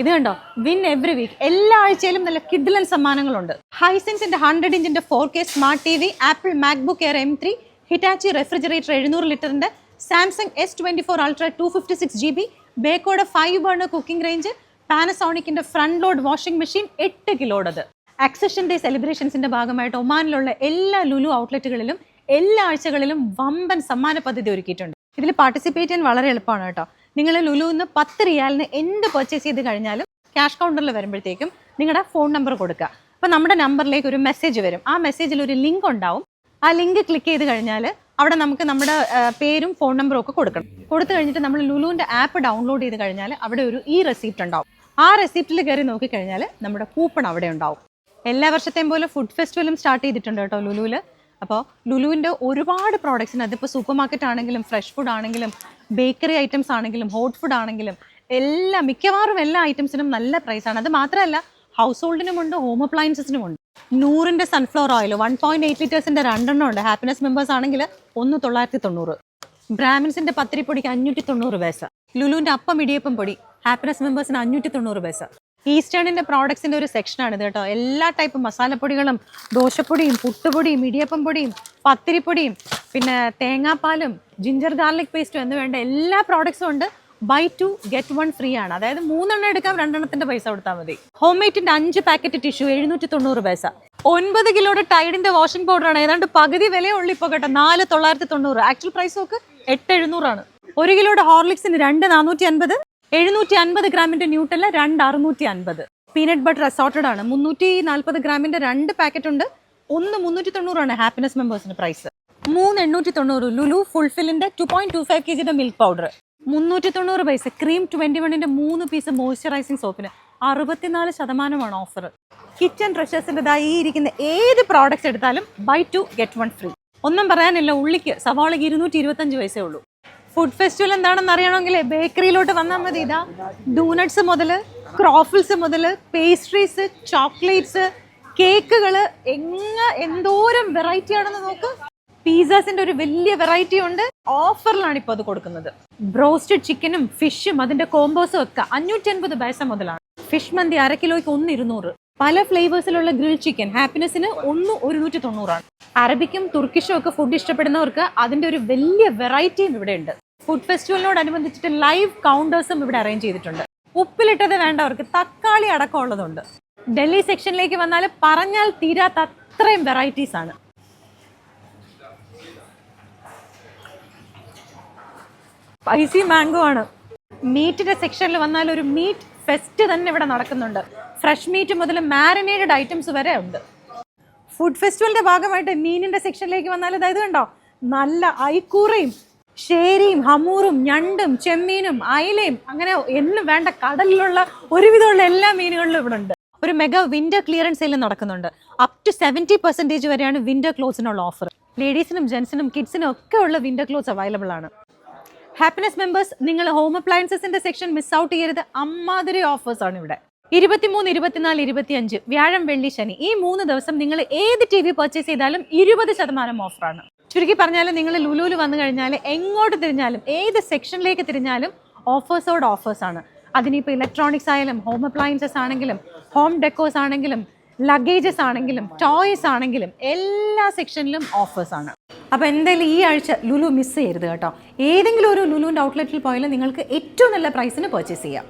ഇത് കണ്ടോ? Win every week എല്ലാ ആഴ്ചയിലും നല്ല കിഡ്ലൻ സമ്മാനങ്ങളുണ്ട്. ഹൈസെൻസിന്റെ hundred ഇഞ്ചിന്റെ four K smart T V Apple MacBook Air M three Hitachi refrigerator എഴുന്നൂറ് ലിറ്ററിന്റെ Samsung S twenty four Ultra two fifty six G B ബേക്കോടെ five burner cooking range പാനസോണിക്കിന്റെ ഫ്രണ്ട് ലോഡ് വാഷിംഗ് മെഷീൻ എട്ട് കിലോടത്. Accession day സെലിബ്രേഷൻസിന്റെ ഭാഗമായിട്ട് ഒമാനിലുള്ള എല്ലാ ലുലു ഔട്ട്ലെറ്റുകളിലും എല്ലാ ആഴ്ചകളിലും വമ്പൻ സമ്മാന പദ്ധതി ഒരുക്കിയിട്ടുണ്ട്. ഇതിൽ പാർട്ടിസിപ്പേറ്റ് ചെയ്യാൻ വളരെ എളുപ്പമാണ് കേട്ടോ. നിങ്ങൾ ലുലുന്ന് പത്ത് റിയാലിന് എന്ത് പർച്ചേസ് ചെയ്ത് കഴിഞ്ഞാലും ക്യാഷ് കൗണ്ടറിൽ വരുമ്പോഴത്തേക്കും നിങ്ങളുടെ ഫോൺ നമ്പർ കൊടുക്കുക. അപ്പോൾ നമ്മുടെ നമ്പറിലേക്ക് ഒരു മെസ്സേജ് വരും. ആ മെസ്സേജിൽ ഒരു ലിങ്ക് ഉണ്ടാവും. ആ ലിങ്ക് ക്ലിക്ക് ചെയ്ത് കഴിഞ്ഞാൽ അവിടെ നമുക്ക് നമ്മുടെ പേരും ഫോൺ നമ്പറും ഒക്കെ കൊടുക്കണം. കൊടുത്തു കഴിഞ്ഞിട്ട് നമ്മൾ ലുലുവിന്റെ ആപ്പ് ഡൗൺലോഡ് ചെയ്ത് കഴിഞ്ഞാൽ അവിടെ ഒരു ഇ റെസിപ്റ്റ് ഉണ്ടാവും. ആ റെസിപ്റ്റിൽ കയറി നോക്കിക്കഴിഞ്ഞാൽ നമ്മുടെ കൂപ്പൺ അവിടെ ഉണ്ടാവും. എല്ലാ വർഷത്തെയും പോലെ ഫുഡ് ഫെസ്റ്റിവലും സ്റ്റാർട്ട് ചെയ്തിട്ടുണ്ട് കേട്ടോ ലുലുവിൽ അപ്പോൾ ലുലുവിന്റെ ഒരുപാട് പ്രോഡക്റ്റ്സിന് അതിപ്പോൾ സൂപ്പർ മാർക്കറ്റ് ആണെങ്കിലും ഫ്രഷ് ഫുഡ് ആണെങ്കിലും ബേക്കറി ഐറ്റംസ് ആണെങ്കിലും ഹോട്ട് ഫുഡ് ആണെങ്കിലും എല്ലാ മിക്കവാറും എല്ലാ ഐറ്റംസിനും നല്ല പ്രൈസാണ് അത് മാത്രമല്ല ഹൗസ് ഹോൾഡിനുമുണ്ട് ഹോം അപ്ലയൻസസിനുമുണ്ട് നൂറിന്റെ sunflower oil one point eight ലിറ്റേഴ്സിന്റെ രണ്ടെണ്ണം ഉണ്ട്. ഹാപ്പിനെസ് മെമ്പേഴ്സ് ആണെങ്കിൽ ഒന്ന് തൊള്ളായിരത്തി തൊണ്ണൂറ്. ബ്രാഹ്മിൻസിന്റെ പത്തിരിപ്പൊടിക്ക് അഞ്ഞൂറ്റി തൊണ്ണൂറ് പൈസ. ലുലുവിന്റെ അപ്പം ഇടിയപ്പം പൊടി ഹാപ്പിനെസ് മെമ്പേഴ്സിന് അഞ്ഞൂറ്റി തൊണ്ണൂറ് പൈസ. ഈസ്റ്റേണിന്റെ പ്രോഡക്ട്സിന്റെ ഒരു സെക്ഷനാണ് ഇത് കേട്ടോ. എല്ലാ ടൈപ്പ് മസാലപ്പൊടികളും ദോശപ്പൊടിയും പുട്ടുപൊടിയും ഇടിയപ്പം പൊടിയും പത്തിരിപ്പൊടിയും പിന്നെ തേങ്ങാപ്പാലും ജിഞ്ചർ ഗാർലിക് പേസ്റ്റും എന്ന് വേണ്ട എല്ലാ പ്രോഡക്ട്സും ഉണ്ട്. Buy two get one free ആണ്. അതായത് മൂന്നെണ്ണം എടുക്കാം രണ്ടെണ്ണത്തിന്റെ പൈസ കൊടുത്താൽ മതി. ഹോം മെയ്റ്റിന്റെ അഞ്ച് പാക്കറ്റ് ടിഷ്യൂ എഴുന്നൂറ്റി തൊണ്ണൂറ് പൈസ. ഒൻപത് കിലോയുടെ ടൈഡിന്റെ വാഷിംഗ് പൗഡർ ആണ്. ഏതാണ്ട് പകുതി വിലയുള്ളൂ ഇപ്പോൾ കേട്ടോ. നാല് തൊള്ളായിരത്തി തൊണ്ണൂറ് ആക്ച്വൽ പ്രൈസ് നോക്ക് എട്ട് എഴുന്നൂറാണ് ഒരു കിലോയുടെ ഹോർലിക്സിന് രണ്ട് നാനൂറ്റി അൻപത് എഴുന്നൂറ്റി അൻപത് ഗ്രാമിന്റെ ന്യൂട്ടല്ല രണ്ട് അറുന്നൂറ്റി അൻപത് പീനട്ട് ബട്ടർ അസോർട്ടഡ് ആണ്. മുന്നൂറ്റി നാൽപ്പത് ഗ്രാമിന്റെ രണ്ട് പാക്കറ്റ് ഉണ്ട്. ഒന്ന് മുന്നൂറ്റി തൊണ്ണൂറാണ് ഹാപ്പിനെസ് മെമ്പേഴ്സിന് പ്രൈസ് മൂന്ന് എണ്ണൂറ്റി തൊണ്ണൂറ് Lulu ഫുൾഫില്ലിന്റെ two point two five K ജിയുടെ മിൽക്ക് പൗഡർ മുന്നൂറ്റി തൊണ്ണൂറ് പൈസ ക്രീം ട്വന്റി വണ്ണിന്റെ മൂന്ന് പീസ് മോയ്സ്ചറൈസിങ് സോപ്പിന് അറുപത്തിനാല് ശതമാനമാണ് ഓഫർ കിച്ചൺ ട്രഷേഴ്സിന്റെതായി ഇരിക്കുന്ന ഏത് പ്രോഡക്റ്റ്സ് എടുത്താലും buy two get one free ഒന്നും പറയാനില്ല ഉള്ളിക്ക് സവാളയ്ക്ക് ഇരുന്നൂറ്റി ഇരുപത്തഞ്ച് പൈസയുള്ളൂ ഫുഡ് ഫെസ്റ്റിവൽ എന്താണെന്ന് അറിയണമെങ്കിൽ ബേക്കറിയിലോട്ട് വന്നാൽ മതി. ഇതാ ഡൂണട്ട്സ് മുതൽ ക്രോഫിൾസ് മുതൽ പേസ്ട്രീസ് ചോക്ലേറ്റ്സ് കേക്കുകൾ എങ്ങ എന്തോരം വെറൈറ്റി ആണെന്ന് നോക്ക്. പിസ്സാസിന്റെ ഒരു വലിയ വെറൈറ്റി ഉണ്ട്. ഓഫറിലാണ് ഇപ്പോൾ അത് കൊടുക്കുന്നത്. ബ്രോസ്റ്റഡ് ചിക്കനും ഫിഷും അതിന്റെ കോമ്പോസും ഒക്കെ അഞ്ഞൂറ്റി അൻപത് പൈസ മുതലാണ്. ഫിഷ് മന്തി അര കിലോയ്ക്ക് ഒന്ന് ഇരുന്നൂറ്. പല ഫ്ലേവേഴ്സിലുള്ള ഗ്രിൽ ചിക്കൻ ഹാപ്പിനെസ്സിന് ഒന്ന് ഒരുന്നൂറ്റി തൊണ്ണൂറാണ്. അറബിക്കും തുർക്കിഷും ഒക്കെ ഫുഡ് ഇഷ്ടപ്പെടുന്നവർക്ക് അതിന്റെ ഒരു വലിയ വെറൈറ്റിയും ഇവിടെ ഉണ്ട്. ഫുഡ് ഫെസ്റ്റിവലിനോടനുബന്ധിച്ചിട്ട് ലൈവ് കൗണ്ടേഴ്സും ഇവിടെ അറേഞ്ച് ചെയ്തിട്ടുണ്ട്. ഉപ്പിലിട്ടത് വേണ്ടവർക്ക് തക്കാളി അടക്കം ഉള്ളതുണ്ട്. ഡൽഹി സെക്ഷനിലേക്ക് വന്നാൽ പറഞ്ഞാൽ തീരാത്ത അത്രയും വെറൈറ്റീസ് ആണ്. സ്പൈസി മാംഗോ ആണ്. മീറ്റിന്റെ സെക്ഷനിൽ വന്നാൽ ഒരു മീറ്റ് ഫെസ്റ്റ് തന്നെ ഇവിടെ നടക്കുന്നുണ്ട്. ഫ്രഷ് മീറ്റ് മുതൽ മാരിനേറ്റഡ് ഐറ്റംസ് വരെ ഉണ്ട്. ഫുഡ് ഫെസ്റ്റിവലിന്റെ ഭാഗമായിട്ട് മീനിന്റെ സെക്ഷനിലേക്ക് വന്നാൽ ഇതായത് കണ്ടോ? നല്ല ഐക്കൂറയും ഷേരിയും ഹമൂറും ഞണ്ടും ചെമ്മീനും അയലയും അങ്ങനെ എന്നും വേണ്ട കടലിലുള്ള ഒരുവിധമുള്ള എല്ലാ മീനുകളിലും ഇവിടെ ഉണ്ട് ഒരു മെഗാ വിന്റർ ക്ലിയറൻസ് സെയിൽ നടക്കുന്നുണ്ട്. അപ് ടു സെവന്റി പെർസെന്റേജ് വരെയാണ് വിന്റർ ക്ലോത്സിനുള്ള ഓഫർ ലേഡീസിനും ജെൻസിനും കിഡ്സിനും ഒക്കെ ഉള്ള വിന്റർ ക്ലോത്ത്സ് അവൈലബിൾ ആണ്. ഹാപ്പിനെസ് മെമ്പേഴ്സ് നിങ്ങൾ ഹോം അപ്ലയൻസസിന്റെ സെക്ഷൻ മിസ് ഔട്ട് ചെയ്യരുത്. അമ്മാതിരി ഓഫേഴ്സ് ആണ് ഇവിടെ. ഇരുപത്തിമൂന്ന് ഇരുപത്തിനാല് ഇരുപത്തിയഞ്ച് വ്യാഴം വെള്ളി ശനി. ഈ മൂന്ന് ദിവസം നിങ്ങൾ ഏത് ടി വി പർച്ചേസ് ചെയ്താലും ഇരുപത് ശതമാനം ഓഫറാണ് ചുരുക്കി പറഞ്ഞാൽ നിങ്ങൾ ലുലുവിൽ വന്നു കഴിഞ്ഞാൽ എങ്ങോട്ട് തിരിഞ്ഞാലും ഏത് സെക്ഷനിലേക്ക് തിരിഞ്ഞാലും ഓഫേഴ്സോട് ഓഫേഴ്സ് ആണ്. അതിനിപ്പോൾ ഇലക്ട്രോണിക്സ് ആയാലും ഹോം അപ്ലയൻസസ് ആണെങ്കിലും ഹോം ഡെക്കോസ് ആണെങ്കിലും ലഗേജസ് ആണെങ്കിലും ടോയ്സ് ആണെങ്കിലും എല്ലാ സെക്ഷനിലും ഓഫേഴ്സ് ആണ്. അപ്പോൾ എന്തായാലും ഈ ആഴ്ച ലുലു മിസ് ചെയ്യരുത് കേട്ടോ. ഏതെങ്കിലും ഒരു ലുലുവിന്റെ ഔട്ട്ലെറ്റിൽ പോയാലും നിങ്ങൾക്ക് ഏറ്റവും നല്ല പ്രൈസിന് പർച്ചേസ് ചെയ്യാം.